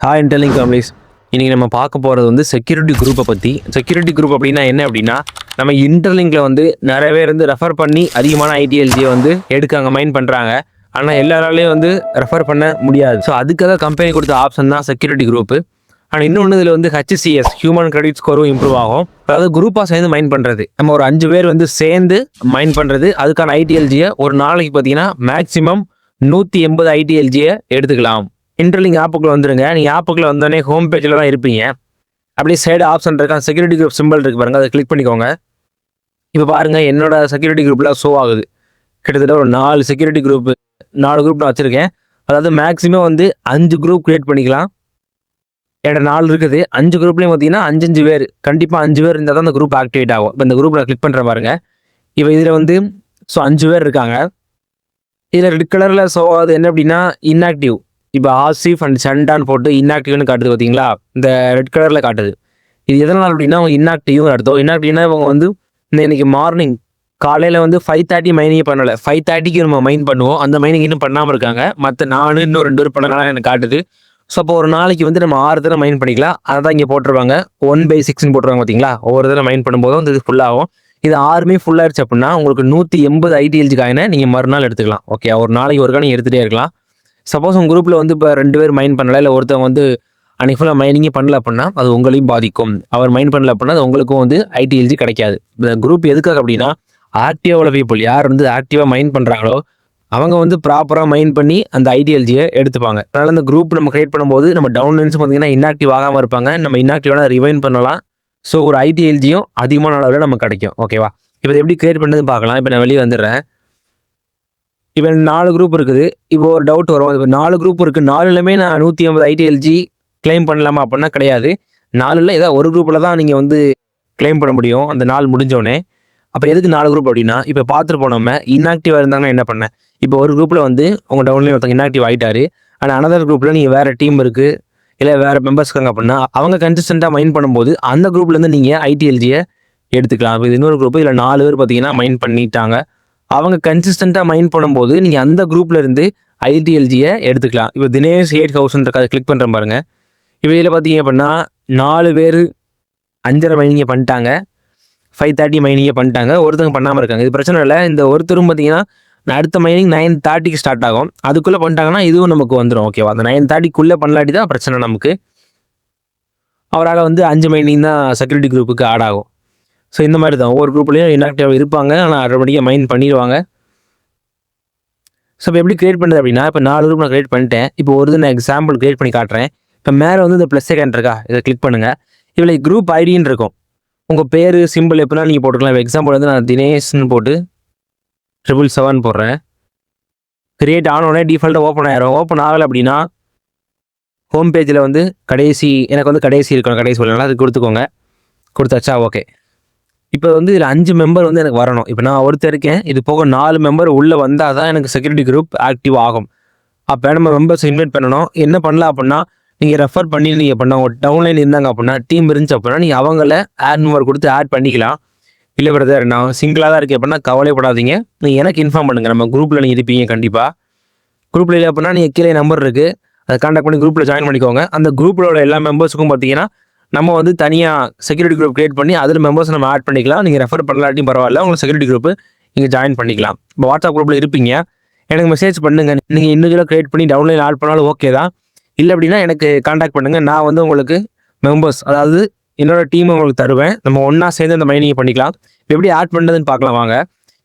Hi இன்டெலிங் families இன்றைக்கி நம்ம பார்க்க போகிறது வந்து செக்யூரிட்டி குரூப்பை பற்றி செக்யூரிட்டி குரூப் அப்படின்னா என்ன அப்படின்னா நம்ம இன்டர்லிங்கில் வந்து நிறைய பேர் வந்து ரெஃபர் பண்ணி அதிகமான ஐடிஎல்ஜியை வந்து எடுக்காங்க மைண்ட் பண்ணுறாங்க ஆனால் எல்லாராலையும் வந்து ரெஃபர் பண்ண முடியாது. ஸோ அதுக்காக கம்பெனி கொடுத்த ஆப்ஷன் தான் செக்யூரிட்டி குரூப்பு ஆனால் இன்னொன்று இதில் வந்து ஹெச்சிசிஎஸ் ஹியூமன் கிரெடிட் ஸ்கோரும் இம்ப்ரூவ் ஆகும். அதாவது குரூப்பாக சேர்ந்து மைண்ட் பண்ணுறது நம்ம ஒரு அஞ்சு பேர் வந்து சேர்ந்து மைண்ட் பண்ணுறது அதுக்கான ஐடிஎல்ஜியை ஒரு நாளைக்கு பார்த்தீங்கன்னா மேக்ஸிமம் நூற்றி எண்பது ஐடிஎல்ஜியை எடுத்துக்கலாம். இன்ட்ரலிங் ஆப்புக்குள்ளே வந்துடுங்க நீங்கள் ஆப்புக்குள்ளே வந்தோடனே ஹோம் பேஜில் தான் இருப்பீங்க. அப்படியே சைடு ஆப்ஷன் இருக்கான். செக்யூரிட்டி குரூப் சிம்பிள் இருக்குது பாருங்கள் அதை கிளிக் பண்ணிக்கோங்க. இப்போ பாருங்கள் என்னோடய செக்யூரிட்டி குரூப்பில் ஷோ ஆகுது. கிட்டத்தட்ட ஒரு நாலு செக்யூரிட்டி குரூப் நாலு குரூப் நான் வச்சுருக்கேன். அதாவது மேக்ஸிமம் வந்து அஞ்சு குரூப் க்ரியேட் பண்ணிக்கலாம். என்கிட்ட நாலு இருக்குது. அஞ்சு குரூப்லேயும் பார்த்தீங்கன்னா அஞ்சு அஞ்சு பேர். கண்டிப்பாக அஞ்சு பேர் இருந்தால் தான் அந்த குரூப் ஆக்டிவேட் ஆகும். இப்போ இந்த குரூப்பில் கிளிக் பண்ணுற பாருங்க. இப்போ இதில் வந்து ஸோ அஞ்சு பேர் இருக்காங்க. இதில் ரெட் கலரில் ஸோ அது என்ன அப்படின்னா இன்ஆக்டிவ் இப்போ ஆசிஃப் அண்ட் சண்டான் போட்டு இன்ஆக்டிவ்னு காட்டுது பார்த்தீங்களா இந்த ரெட் கலரில் காட்டுது. இது எதனால் அப்படின்னா அவங்க இன்ஆக்டிவ் அர்த்தம். இன்ஆக்டிவ்னா இவங்க வந்து இந்த இன்னைக்கு மார்னிங் காலையில் வந்து ஃபைவ் தேர்ட்டி மைனிங் பண்ணலை. ஃபைவ் தேர்ட்டிக்கு நம்ம மைன் பண்ணுவோம். அந்த மைனிங் இன்னும் பண்ணாமல் இருக்காங்க. மற்ற நானு இன்னும் ரெண்டு பேர் பண்ணலாம் எனக்கு காட்டுது. ஸோ அப்போ ஒரு நாளைக்கு வந்து நம்ம ஆறு தடவை மைன் பண்ணிக்கலாம். அதை தான் இங்கே போட்டுருவாங்க ஒன் பை சிக்ஸ்னு போட்டுருவாங்க பார்த்தீங்களா ஒவ்வொரு தடவை மைன் பண்ணும்போது வந்து இது ஃபுல்லாகும் இது ஆறுமே ஃபுல்லாகிடுச்சு அப்படின்னா உங்களுக்கு நூற்றி எண்பது ஐடிஎல்ஜி காயினை நீங்கள் மறுநாள் எடுத்துக்கலாம். ஓகே ஒரு நாளைக்கு ஒரு காணி எடுத்துகிட்டே இருக்கலாம். சப்போஸ் உங்கள் குரூப்பில் வந்து இப்போ ரெண்டு பேர் மைண்ட் பண்ணல இல்லை ஒருத்தவங்க வந்து அன்னைக்கு ஃபுல்லாக மைனிங்கே பண்ணல அப்படின்னா அது உங்களையும் பாதிக்கும். அவர் மைண்ட் பண்ணல அப்படின்னா அது உங்களுக்கும் வந்து ஐடிஎல்ஜி கிடைக்காது. இந்த குரூப் எதுக்காக அப்படின்னா ஆக்டிவாக உள்ள பீப்புள் யார் வந்து ஆக்டிவாக மைண்ட் பண்ணுறாங்களோ அவங்க வந்து ப்ராப்பராக மைண்ட் பண்ணி அந்த ஐடியாலஜியை எடுத்துப்பாங்க. அதனால் அந்த குரூப் நம்ம கிரியேட் பண்ணும்போது நம்ம டவுன்லைன்ஸ் பார்த்தீங்கன்னா இன்ஆக்டிவ் ஆகாமல் இருப்பாங்க. நம்ம இன்ஆக்டிவான ரிவைன் பண்ணலாம். ஸோ ஒரு ஐடிஎல்ஜியும் அதிகமான அளவில் நமக்கு கிடைக்கும். ஓகேவா இப்போ எப்படி கிரியேட் பண்ணுறதுன்னு பார்க்கலாம். இப்போ நான் வெளியே வந்துடுறேன். இப்போ நாலு குரூப் இருக்குது. இப்போ ஒரு டவுட் வரும். இப்போ நாலு குரூப் இருக்குது நாலுலையுமே நான் நூற்றி ஐம்பது ஐடிஎல்ஜி கிளைம் பண்ணலாமா அப்படின்னா கிடையாது. நாலுல ஏதாவது ஒரு குரூப்பில் தான் நீங்கள் வந்து கிளைம் பண்ண முடியும். அந்த நாள் முடிஞ்சோடனே அப்போ எதுக்கு நாலு குரூப் அப்படின்னா இப்போ பார்த்துட்டு போனோம இன்ஆக்டிவாக இருந்தாங்கன்னா என்ன பண்ணேன் இப்போ ஒரு குரூப்பில் வந்து உங்கள் டவுன்லேயே ஒருத்தங்க இன்ஆக்டிவ் ஆகிட்டாரு ஆனால் அனதர் குரூப்பில் நீங்கள் வேறு டீம் இருக்குது இல்லை வேறு மெம்பர்ஸ் இருக்காங்க அப்படின்னா அவங்க கன்சிஸ்டண்ட்டாக மைண்ட் பண்ணும்போது அந்த குரூப்லேருந்து நீங்கள் ஐடிஎல்ஜியை எடுத்துக்கலாம். இப்போ இது இன்னொரு குரூப் இதில் நாலு பேர் பார்த்தீங்கன்னா மைண்ட் பண்ணிட்டாங்க. அவங்க கன்சிஸ்டண்ட்டாக மைண்ட் பண்ணும்போது நீங்கள் அந்த குரூப்பில் இருந்து ஐடிஎல்ஜியை எடுத்துக்கலாம். இப்போ தினேஷ் எயிட் தௌசண்ட் கதை கிளிக் பண்ணுற பாருங்க. இப்போ இதில் பார்த்தீங்க அப்படின்னா நாலு பேர் அஞ்சரை மைனிங்கை பண்ணிட்டாங்க. ஃபைவ் தேர்ட்டி மைனிங்கை பண்ணிட்டாங்க. ஒருத்தங்க பண்ணாமல் இருக்காங்க. இது பிரச்சனை இல்லை. இந்த ஒருத்தரும் பார்த்தீங்கன்னா அடுத்த மைனிங் நைன் தேர்ட்டிக்கு ஸ்டார்ட் ஆகும். அதுக்குள்ளே பண்ணிட்டாங்கன்னா இதுவும் நமக்கு வந்துடும் ஓகேவா அந்த நைன் தேர்ட்டிக்குள்ளே பண்ணலாட்டி தான் பிரச்சனை நமக்கு. அவரால் வந்து அஞ்சு மைனிங் தான் செக்யூரிட்டி குரூப்புக்கு ஆட் ஆகும். ஸோ இந்த மாதிரி தான். ஒவ்வொரு குரூப்லேயும் இன்ஆக்டிவாக இருப்பாங்க. ஆனால் ஆட்டோமேட்டிக்காக மைண்ட் பண்ணிடுவாங்க. ஸோ இப்போ எப்படி கிரியேட் பண்ணுறது அப்படின்னா இப்போ நாலு குரூப் நான் கிரியேட் பண்ணிட்டேன். இப்போ ஒரு இது நான் எக்ஸாம்பிள் கிரியேட் பண்ணி காட்டுறேன். இப்போ மேலே வந்து இந்த ப்ளஸ் செகண்ட் இருக்கா? இதை கிளிக் பண்ணுங்கள் இவ்வளோ குரூப் ஐடின்னு இருக்கும். உங்கள் பேர் சிம்பிள் எப்படின்னா நீங்கள் போட்டுக்கலாம். இப்போ எக்ஸாம்பிள் வந்து நான் தினேஷ்னு போட்டு ட்ரிபிள் செவன் போடுறேன். கிரியேட் ஆனோடனே டிஃபால்ட்டாக ஓப்பன் ஆயிரும். ஓப்பன் ஆகலை அப்படின்னா ஹோம் பேஜில் வந்து கடைசி எனக்கு வந்து கடைசி இருக்கணும். கடைசி சொல்லலாம் அது கொடுத்துக்கோங்க. கொடுத்தாச்சா? ஓகே இப்போ வந்து இதில் அஞ்சு மெம்பர் வந்து எனக்கு வரணும். இப்போ நான் ஒருத்தர் இருக்கேன். இது போக நாலு மெம்பர் உள்ளே வந்தால் தான் எனக்கு செக்யூரிட்டி குரூப் ஆக்டிவ் ஆகும். அப்போ நம்ம மெம்பர்ஸ் இன்வைட் பண்ணணும். என்ன பண்ணலாம் அப்படின்னா நீங்கள் ரெஃபர் பண்ணி நீங்கள் பண்ண ஒரு டவுன்லைன் இருந்தாங்க அப்படின்னா டீம் இருந்துச்சு அப்படின்னா நீங்கள் அவங்கள ஆட் நம்பர் கொடுத்து ஆட் பண்ணிக்கலாம். இல்லை பிரதர் நான் சிங்கிளாக தான் இருக்கேன் அப்படின்னா கவலைப்படாதீங்க. நீங்கள் எனக்கு இன்ஃபார்ம் பண்ணுங்கள் நம்ம குரூப்பில் நீங்கள் இருப்பீங்க கண்டிப்பாக குரூப்பில் இல்லை அப்படின்னா நீங்கள் கீழே நம்பர் இருக்குது அதை கான்டாக்ட் பண்ணி குரூப்பில் ஜாயின் பண்ணிக்கோங்க. அந்த குரூப்பிலோட எல்லா மெம்பர்ஸுக்கும் பார்த்தீங்கன்னா நம்ம வந்து தனியாக செக்யூரிட்டி குரூப் கிரியேட் பண்ணி அதில் மெம்பர்ஸ் நம்ம ஆட் பண்ணிக்கலாம். நீங்கள் ரெஃபர் பண்ணலாட்டியும் பரவாயில்ல. உங்களுக்கு செக்யூரிட்டி குரூப் நீங்கள் ஜாயின் பண்ணிக்கலாம். இப்போ வாட்ஸ்அப் குரூப்பில் இருப்பீங்க. எனக்கு மெசேஜ் பண்ணுங்க. நீங்கள் இண்டிவிஜுவலாக கிரியேட் பண்ணி டவுன்லைன் ஆட் பண்ணாலும் ஓகே தான். இல்லை அப்படின்னா எனக்கு காண்டாக்ட் பண்ணுங்கள் நான் வந்து உங்களுக்கு மெம்பர்ஸ் அதாவது என்னோட டீம் உங்களுக்கு தருவேன். நம்ம ஒன்றா சேர்ந்து அந்த மைனிங் பண்ணிக்கலாம். இப்போ எப்படி ஆட் பண்ணுறதுன்னு பார்க்கலாம் வாங்க.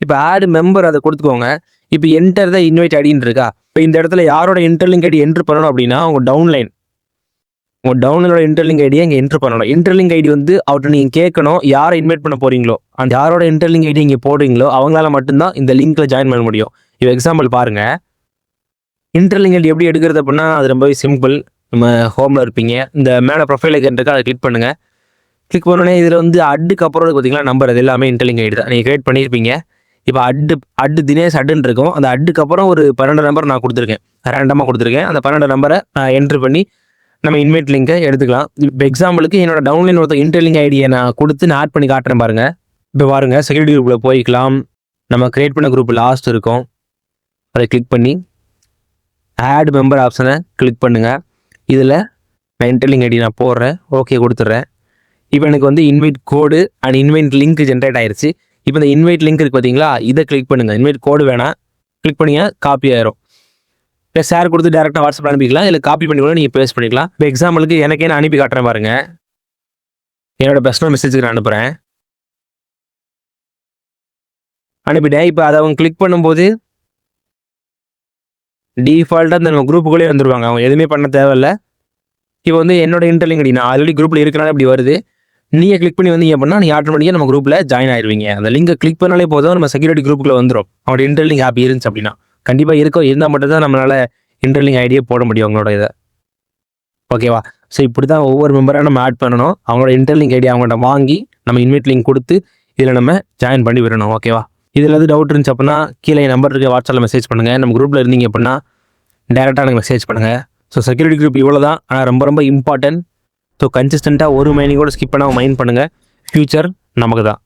இப்போ ஆடு மெம்பர் அதை கொடுத்துக்கோங்க. இப்போ என்டர் தான் இன்வைட் ஐடின்னு இருக்கா? இப்போ இந்த இடத்துல யாரோட இன்டர்லிங்க் ஐடி என்ட்ரு பண்ணணும் அப்படின்னா உங்கள் டவுன்லைன் உங்கள் டவுன்லோட இன்டர்லிங்க் ஐடியை இங்கே என்ட்ரு பண்ணணும். இன்டர்லிங்க் ஐடி வந்து அவர்கிட்ட நீங்கள் கேட்கணும் யாரை இன்வைட் பண்ண போகிறீங்களோ அந்த யாரோட இன்டர்லிங்க் ஐடி இங்கே போடுறீங்களோ அவங்களால மட்டும்தான் இந்த லிங்க்கில் ஜாயின் பண்ண முடியும். இப்போ எக்ஸாம்பிள் பாருங்கள் இன்டர்லிங்க் ஐடி எப்படி எடுக்கிறது அப்படின்னா அது ரொம்பவே சிம்பிள் நம்ம ஹோமில் இருப்பீங்க. இந்த மேலே ப்ரொஃபைல் இருக்கு அதை கிளிக் பண்ணுங்கள் கிளிக் பண்ணோடனே இதில் வந்து அட்டுக்கு அப்புறம் பார்த்தீங்களா நம்பர் அது எல்லாமே இன்டர்லிங்க் ஐடி தான். நீங்கள் கிரியேட் பண்ணியிருப்பீங்க. இப்போ அட்டு அட்டு தினேஷ் அட்டுன்னு இருக்கும். அந்த அட்டுக்கு அப்புறம் ஒரு பன்னெண்டு நம்பர் நான் கொடுத்துருக்கேன். ரேண்டமாக கொடுத்துருக்கேன். அந்த பன்னெண்டு நம்பரை நான் என்ட்ரு பண்ணி நம்ம இன்வைட் லிங்கை எடுத்துக்கலாம். இப்போ எக்ஸாம்பிளுக்கு என்னோட டவுன்லைன் ஒருத்தர் இன்டர்லிங்க் ஐடியை நான் கொடுத்து நான் ஆட் பண்ணி காட்டுறேன் பாருங்க. இப்போ பாருங்க செக்யூரிட்டி குரூப்பில் போய்க்கலாம். நம்ம க்ரியேட் பண்ண குரூப் லாஸ்ட் இருக்கும். அதை கிளிக் பண்ணி ஆட் மெம்பர் ஆப்ஷனை கிளிக் பண்ணுங்கள் இதில் நான் இன்டர்லிங்க் ஐடி நான் போடுறேன். ஓகே கொடுத்துட்றேன். இப்போ எனக்கு வந்து invite code and invite link generate ஆயிடுச்சு இப்போ இந்த இன்வைட் லிங்க் இருக்குது பார்த்தீங்களா இதை கிளிக் பண்ணுங்கள் இன்வைட் கோடு வேணாம். கிளிக் பண்ணிங்க காப்பி ஆயிரும். இல்லை ஷேர் கொடுத்து டேரெக்டாக வாட்ஸ்அப்பில் அனுப்பிக்கலாம். இல்லை காப்பி பண்ணி கூட நீங்கள் பேஸ்ட் பண்ணிக்கலாம். இப்போ எக்ஸாம்பிளுக்கு எனக்கே நான் அனுப்பி காட்டுறேன் பாருங்கள் என்னோட பர்சனல் மெசேஜுக்கு நான் அனுப்புகிறேன் அனுப்பிட்டேன். இப்போ அதை அவங்க கிளிக் பண்ணும்போது டிஃபால்ட்டாக அந்த நம்ம குரூப்புக்குள்ளே வந்துடுவாங்க அவங்க எதுவுமே பண்ண தேவையில்ல. இப்போ வந்து என்னோட இன்டர்லிங் ஐடி நான் ஆல்ரெடி குரூப்பில் இருக்கனால இப்படி வருது. நீங்கள் கிளிக் பண்ணி வந்தீங்க அப்படின்னா நீங்கள் ஆட்டோமேட்டிக்காக நம்ம குரூப்பில் ஜாயின் ஆயிருவீங்க. அந்த லிங்கை கிளிக் பண்ணாலே போதும். நம்ம செக்யூரிட்டி குரூப்புக்குள்ள வந்துடும் அவங்களோட இன்டர்லிங் ஆப் இருந்துச்சு அப்படின்னா. கண்டிப்பாக இருக்கும் இருந்தால் மட்டும்தான் நம்மளால் இன்டர்லிங் ஐடியே போட முடியும் அவங்களோட இதை. ஓகேவா ஸோ இப்படி தான் ஒவ்வொரு மெம்பராக நம்ம ஆட் பண்ணணும். அவங்களோட இன்டர்லிங்க் ஐடியா அவங்கள்ட்ட வாங்கி நம்ம இன்வைட் லிங்க் கொடுத்து இதில் நம்ம ஜாயின் பண்ணி விடணும். ஓகேவா இதில் எது டவுட் இருந்துச்சு அப்படின்னா கீழே என் நம்பர் இருக்க வாட்ஸ்அப்பில் மெசேஜ் பண்ணுங்கள் நம்ம குரூப்பில் இருந்தீங்க அப்படின்னா டேரெக்டாக எனக்கு மெசேஜ் பண்ணுங்கள் ஸோ செக்யூரிட்டி குரூப் இவ்வளோ தான் ஆனால் ரொம்ப ரொம்ப இம்பார்ட்டன்ட் ஸோ கன்சிஸ்டண்ட்டாக ஒரு மைனிங் கூட ஸ்கிப் பண்ணாமல் மைண்ட் பண்ணுங்கள் ஃப்யூச்சர் நமக்கு தான்